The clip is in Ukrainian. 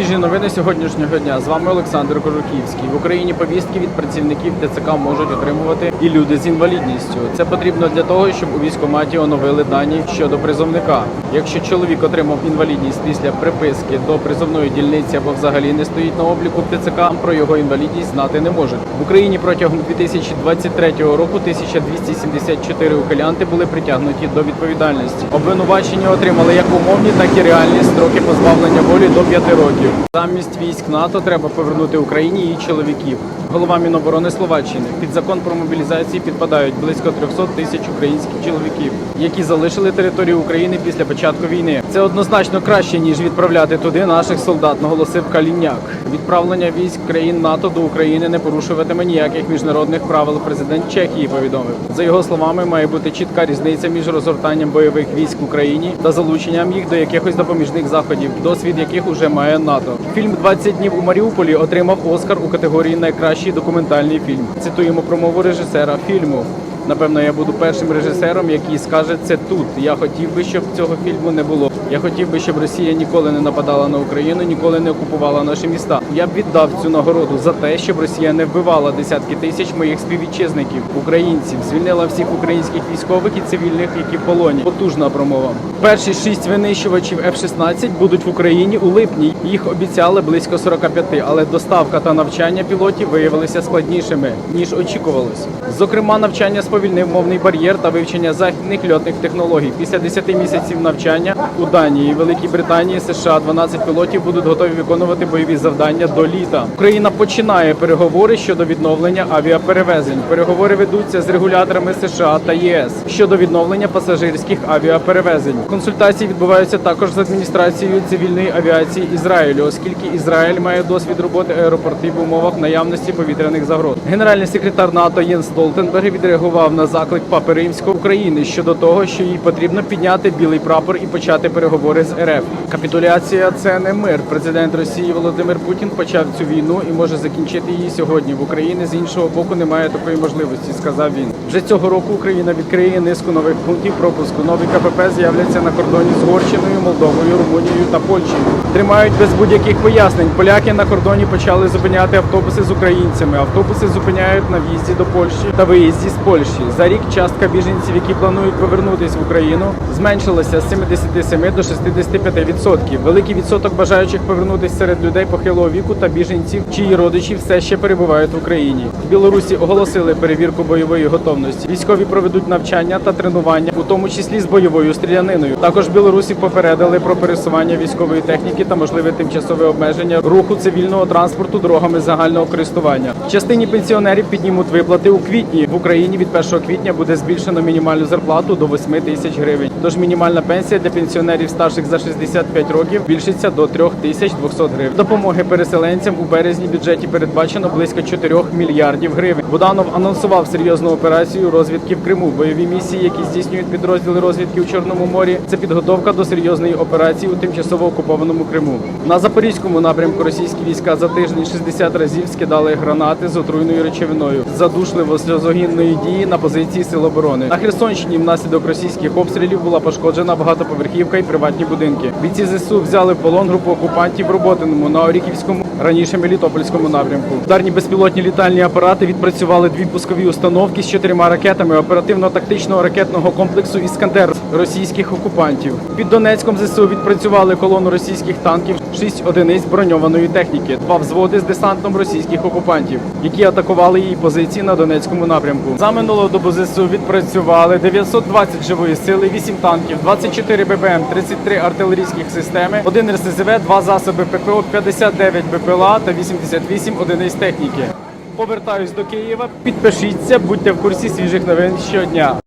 Свіжі новини сьогоднішнього дня. З вами Олександр Кожухівський. В Україні повістки від працівників ТЦК можуть отримувати і люди з інвалідністю. Це потрібно для того, щоб у військкоматі оновили дані щодо призовника. Якщо чоловік отримав інвалідність після приписки до призовної дільниці або взагалі не стоїть на обліку в ТЦК, про його інвалідність знати не можуть. В Україні протягом 2023 року 1274 ухилянти були притягнуті до відповідальності. Обвинувачені отримали як умовні, так і реальні строки позбавлення волі до 5 років. Замість військ НАТО треба повернути Україні її чоловіків. Голова Міноборони Словаччини під закон про мобілізацію підпадають близько 300 тисяч українських чоловіків, які залишили територію України після початку війни. Це однозначно краще ніж відправляти туди наших солдат, наголосив Каліняк. Відправлення військ країн НАТО до України не порушуватиме ніяких міжнародних правил. Президент Чехії повідомив. За його словами, має бути чітка різниця між розгортанням бойових військ в Україні та залученням їх до якихось допоміжних заходів, досвід яких уже має НАТО. Фільм «20 днів у Маріуполі отримав Оскар у категорії Найкращий документальний фільм. Цитуємо промову режисера фільму. Напевно, я буду першим режисером, який скаже це тут. Я хотів би, щоб цього фільму не було. Я хотів би, щоб Росія ніколи не нападала на Україну, ніколи не окупувала наші міста. Я б віддав цю нагороду за те, щоб Росія не вбивала десятки тисяч моїх співвітчизників, українців, звільнила всіх українських військових і цивільних, які в полоні. Потужна промова. Перші шість винищувачів F-16 будуть в Україні у липні. Їх обіцяли близько 45, але доставка та навчання пілотів виявилися складнішими ніж очікувалось. Зокрема, навчання сповільнив мовний бар'єр та вивчення західних льотних технологій. Після 10 місяців навчання у Данії, Великій Британії, США 12 пілотів будуть готові виконувати бойові завдання до літа. Україна починає переговори щодо відновлення авіаперевезень. Переговори ведуться з регуляторами США та ЄС щодо відновлення пасажирських авіаперевезень. Консультації відбуваються також з адміністрацією цивільної авіації Ізраїлю, оскільки Ізраїль має досвід роботи аеропортів в умовах наявності повітряних загроз. Генеральний секретар НАТО Єнс Столтенберг відреагував на заклик Папи Римського України щодо того, що їй потрібно підняти білий прапор і почати переговори з РФ. Капітуляція це не мир. Президент Росії Володимир Путін почав цю війну і може закінчити її сьогодні. В Україні з іншого боку немає такої можливості, сказав він. Вже цього року Україна відкриє низку нових пунктів пропуску. Нові КПП з'являться на кордоні з Горщиною, Молдовою, Румунією та Польщею. Тримають без будь-яких пояснень. Поляки на кордоні почали зупиняти автобуси з українцями. Автобуси зупиняють на в'їзді до Польщі та виїзді з Польщі. За рік частка біженців, які планують повернутись в Україну, зменшилася з 77 до 65%. Великий відсоток бажаючих повернутись серед людей похилого віку та біженців, чиї родичі все ще перебувають в Україні. В Білорусі оголосили перевірку бойової готовності. Військові проведуть навчання та тренування, у тому числі з бойовою стріляниною. Також Білорусі попередили про пересування військової техніки та можливе тимчасове обмеження руху цивільного транспорту дорогами загального користування. Частині пенсіонерів піднімуть виплати у квітні. В Україні від 1 квітня буде збільшено мінімальну зарплату до 8 тисяч гривень. Тож мінімальна пенсія для пенсіонерів старших за 65 років збільшиться до 3200 гривень. Допомоги переселенцям у березні бюджеті передбачено близько 4 мільярдів гривень. Буданов анонсував серйозну операцію розвідки в Криму. Бойові місії, які здійснюють підрозділи розвідки у Чорному морі. Це підготовка до серйозної операції у тимчасово окупованому Криму. На запорізькому напрямку російські війська за тиждень 60 разів скидали гранати з отруйною речовиною задушливо сльозогінної дії на позиції сил оборони. На Херсонщині внаслідок російських обстрілів була пошкоджена багатоповерхівка і приватні будинки. Бійці ЗСУ взяли в полон групу окупантів в Роботиному на Оріківському, раніше Мелітопольському напрямку. Ударні безпілотні літальні апарати відпрацювали дві пускові установки з чотирма ракетами оперативно-тактичного ракетного комплексу Іскандер російських окупантів. Під Донецьком ЗСУ відпрацювали колону російських танків, шість одиниць броньованої техніки, два взводи з десантом російських окупантів, які атакували її позиції на Донецькому напрямку. За минулу добу ЗСУ відпрацювали 920 живої сили, 8 танків, 24 ББМ, 33 артилерійських системи, 1 РСЗВ, 2 засоби ППО, 59 БПЛА та 88 одиниць техніки. Повертаюсь до Києва. Підпишіться, будьте в курсі свіжих новин щодня.